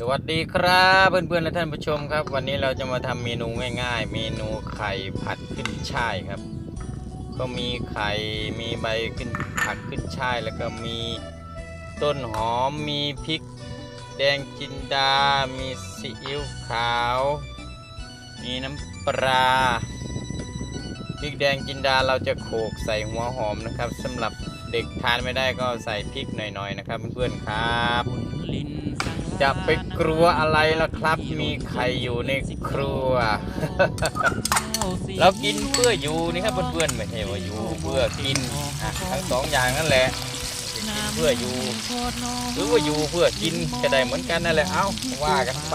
สวัสดีครับเพื่อนๆและท่านผู้ชมครับ วันนี้เราจะมาทำเมนูง่าย ๆ เมนูไข่ผัดขึ้นช่ายครับ ก็มีไข่มีใบขึ้นผัดขึ้นช่าย แล้วก็มีต้นหอมมีพริก แดงจินดา มีซีอิ๊วขาว มีน้ำปลาพริกแดงจินดาเราจะโขกใส่หัวหอมนะครับสำหรับเด็กทานไม่ได้ก็ใส่พริกหน่อยๆนะครับเพื่อนๆครับ จะไปกลัวอะไรล่ะครับ มีไข่อยู่ในครัว เรากินเพื่ออยู่นี่ครับเพื่อนๆไม่ใช่ว่าอยู่เพื่อกินอะทั้งสองอย่างนั่นแหละกินเพื่ออยู่ หรือว่าอยู่เพื่อกินก็ได้เหมือนกันนั่นแหละเอ้าว่ากันไป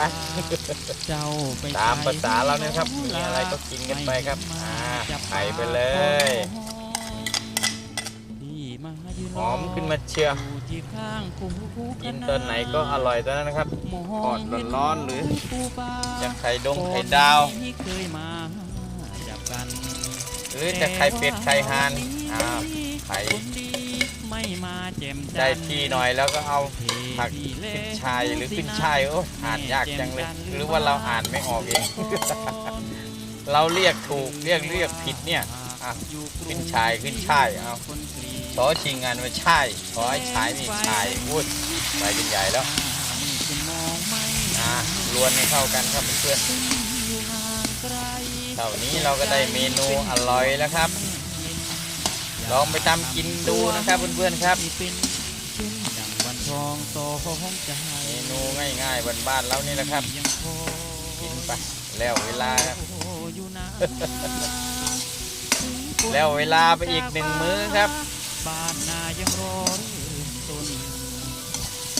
ตามภาษาเราเนี่ยครับมีอะไรก็กินกันไปครับอ่าไข่ไปเลย หอมขึ้นมาเชียวกินตอนไหนก็อร่อยตอนนั้นนะครับทอดร้อนๆหรือจะไข่ดงไข่ดาวหรือจะไข่เป็ดไข่ห่านอ้าวไข่ไม่มาแจ่มได้ที่หน่อยแล้วก็เอาผักขึ้นชายหรือขึ้นชายโอ้อ่านยากจังเลยหรือว่าเราอ่านไม่ออกเอง เราเรียกถูกเรียกเรียกผิดเนี่ยอะขึ้นชายขึ้นชายเอา ขอชิงงานมาชายขอให้ชายมีชายพูดไปเป็นใหญ่แล้วอะรวนให้เข้ากันครับเพื่อนๆเท่านี้เราก็ได้เมนูอร่อยแล้วครับ ลองไปทำกินดูนะครับเพื่อนๆครับเป็นเช่นดังวันทองสองใจเมนูง่ายๆบ้านๆเรานี่แหละครับยังพอกินไปแล้วเวลาครับอยู่นะแล้วเวลาไปอีกหนึ่งมื้อครับ บ้านนายังรอเริ่มต้น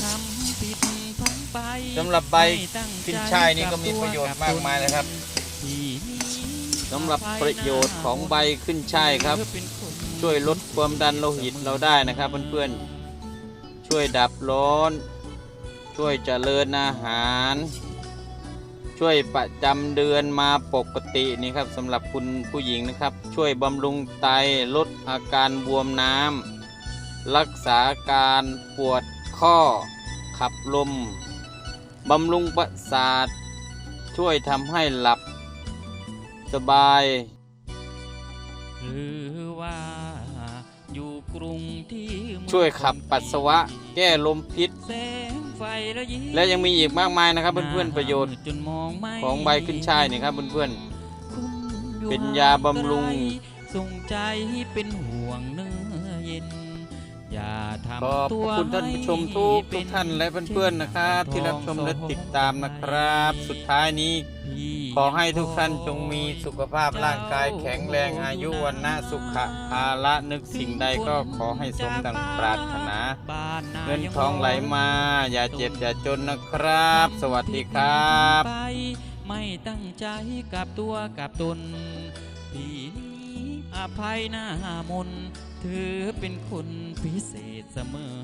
ทำผิดพังไปสำหรับใบขึ้นช่ายนี่ก็มีประโยชน์มากมายนะครับสำหรับประโยชน์ของใบขึ้นช่ายครับ ช่วยลดความดันโลหิตเราได้นะครับเพื่อนๆช่วยดับร้อน ช่วยเจริญอาหาร ช่วยประจำเดือนมาปกตินี่ครับสำหรับคุณผู้หญิงนะครับ ช่วยบำรุงไตลดอาการบวมน้ำรักษาการปวดข้อขับลมบำรุงประสาท ช่วยทำให้หลับสบาย หรือว่าอยู่กรุงที่เมืองช่วยขับปัสสาวะแก้ลมพิษ แสงไฟระยิบและยังมีอีกมากมายนะครับเพื่อนๆประโยชน์จนมองไม่ของใบขึ้นช่ายนี่ครับเพื่อนคุณอยู่เป็นยาบำรุงไกลส่งใจเป็นห่วงเนื้อเย็นอย่าๆขอบทำตัวคุณท่านผู้ชมทุกทุกท่านและเพื่อนๆนะครับ ที่รับชมและติดตามนะครับ สุดท้ายนี้ ขอให้ทุกท่านจงมีสุขภาพร่างกายแข็งแรงอายุวันนะสุขภาละนึกสิ่งใดก็ขอให้สมดังปรารถนาบ้านนา เงินทองไหลมา อย่าเจ็บอย่าจนนะครับ สวัสดีครับไปไม่ตั้งใจกับตัวกับตนพี่นี้อภัยหน้ามนถือเป็นคนพิเศษเสมอ